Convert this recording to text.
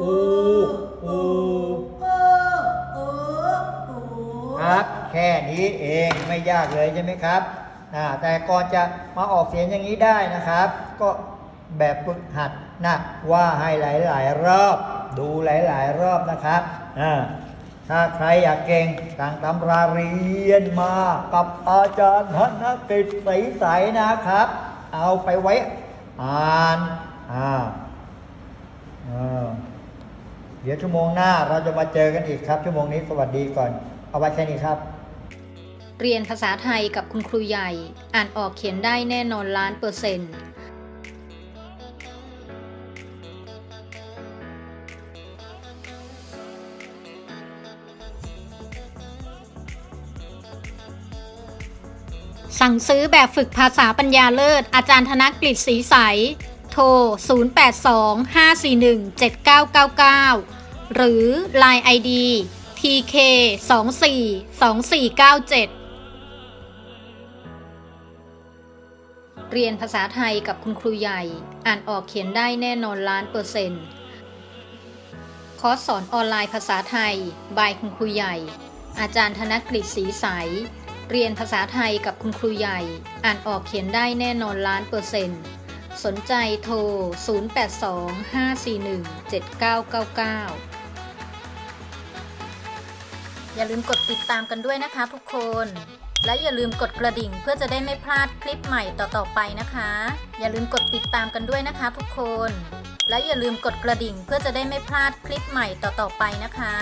อูอูออออครับ แค่นี้เองไม่ยากเลยใช่ไหมครับนะแต่ก่อนจะมาออกเสียงอย่างนี้ได้นะครับ ก็แบบฝึกหัดนะว่าให้หลาย ๆ รอบ ดูหลาย ๆ รอบนะครับอ่ถ้าใครอยากเก่งต่างตำราเรียนมากับอาจารย์ธนกิจใสๆนะครับ เอาไปไว้ อ่านอ่าอ่า เดี๋ยวชั่วโมงหน้าเราจะมาเจอกันอีกครับ ชั่วโมงนี้สวัสดีก่อน เอาไว้แค่นี้ครับ เรียนภาษาไทยกับคุณครูใหญ่ อ่านออกเขียนได้แน่นอนล้านเปอร์เซ็นต์สั่งซื้อแบบฝึกภาษาปัญญาเลิศ อาจารย์ธนกฤษศรีใส โทร 0825417999 หรือ Line ID TK 24 2497 เรียนภาษาไทยกับคุณครูใหญ่ อ่านออกเขียนได้แน่นอนล้านเปอร์เซ็นต์คอร์สสอนออนไลน์ภาษาไทย บายคุณครูใหญ่ อาจารย์ธนกฤษศรีใส เรียนภาษาไทยกับคุณครูใหญ่ อ่านออกเขียนได้แน่นอนล้านเปอร์เซ็นต์ สนใจโทร 0825417999 อย่าลืมกดติดตามกันด้วยนะคะทุกคน และอย่าลืมกดกระดิ่งเพื่อจะได้ไม่พลาดคลิปใหม่ต่อๆไปนะคะ อย่าลืมกดติดตามกันด้วยนะคะทุกคน และอย่าลืมกดกระดิ่งเพื่อจะได้ไม่พลาดคลิปใหม่ต่อๆไปนะคะ